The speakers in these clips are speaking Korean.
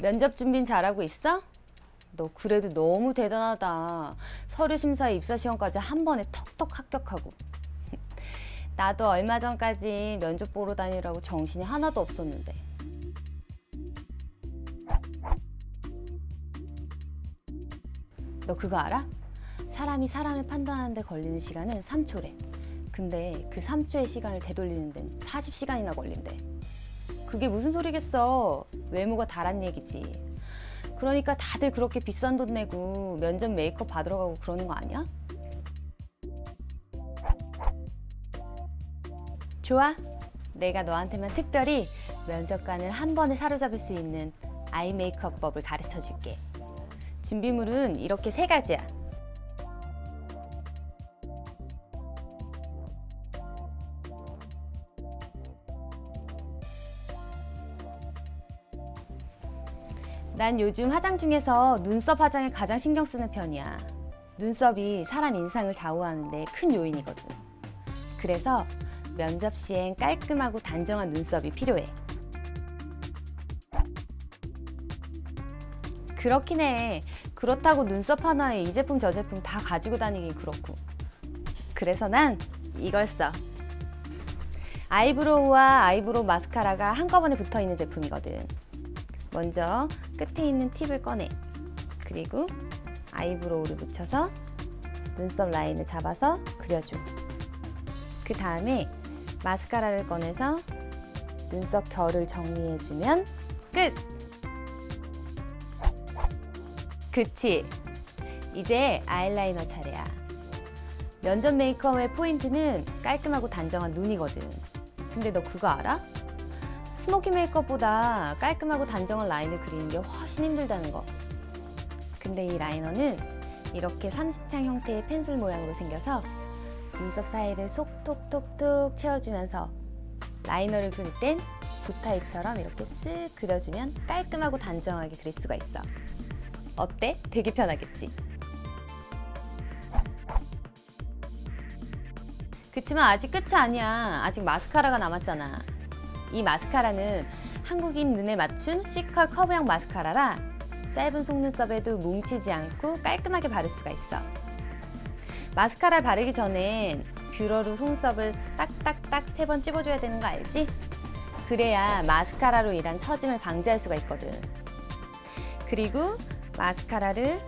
면접 준비는 잘하고 있어? 너 그래도 너무 대단하다. 서류 심사에 입사 시험까지 한 번에 턱턱 합격하고. 나도 얼마 전까지 면접 보러 다니라고 정신이 하나도 없었는데. 너 그거 알아? 사람이 사람을 판단하는데 걸리는 시간은 3초래. 근데 그 3초의 시간을 되돌리는 데는 40시간이나 걸린대. 그게 무슨 소리겠어. 외모가 다란 얘기지. 그러니까 다들 그렇게 비싼 돈 내고 면접 메이크업 받으러 가고 그러는 거 아니야? 좋아. 내가 너한테만 특별히 면접관을 한 번에 사로잡을 수 있는 아이 메이크업법을 가르쳐 줄게. 준비물은 이렇게 세 가지야. 난 요즘 화장 중에서 눈썹 화장에 가장 신경 쓰는 편이야. 눈썹이 사람 인상을 좌우하는데 큰 요인이거든. 그래서 면접 시엔 깔끔하고 단정한 눈썹이 필요해. 그렇긴 해. 그렇다고 눈썹 하나에 이 제품 저 제품 다 가지고 다니긴 그렇고. 그래서 난 이걸 써. 아이브로우와 아이브로우 마스카라가 한꺼번에 붙어 있는 제품이거든. 먼저 끝에 있는 팁을 꺼내. 그리고 아이브로우를 묻혀서 눈썹 라인을 잡아서 그려줘. 그 다음에 마스카라를 꺼내서 눈썹 결을 정리해주면 끝! 그치? 이제 아이라이너 차례야. 면접 메이크업의 포인트는 깔끔하고 단정한 눈이거든. 근데 너 그거 알아? 스모키 메이크업보다 깔끔하고 단정한 라인을 그리는 게 훨씬 힘들다는 거. 근데 이 라이너는 이렇게 삼지창 형태의 펜슬 모양으로 생겨서 눈썹 사이를 속 톡톡톡 채워주면서 라이너를 그릴 땐 붓타입처럼 이렇게 쓱 그려주면 깔끔하고 단정하게 그릴 수가 있어. 어때? 되게 편하겠지? 그치만 아직 끝이 아니야. 아직 마스카라가 남았잖아. 이 마스카라는 한국인 눈에 맞춘 C컬 커브형 마스카라라 짧은 속눈썹에도 뭉치지 않고 깔끔하게 바를 수가 있어. 마스카라 바르기 전엔 뷰러로 속눈썹을 딱딱딱 세 번 찝어줘야 되는 거 알지? 그래야 마스카라로 인한 처짐을 방지할 수가 있거든. 그리고 마스카라를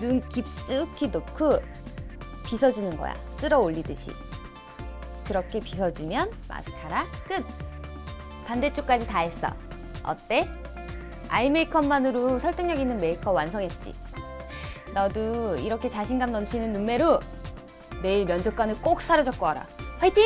눈 깊숙이 넣고 빗어주는 거야. 쓸어 올리듯이. 그렇게 빗어주면 마스카라 끝! 반대쪽까지 다 했어. 어때? 아이 메이크업만으로 설득력 있는 메이크업 완성했지? 너도 이렇게 자신감 넘치는 눈매로 내일 면접관을 꼭 사로잡고 와라. 화이팅!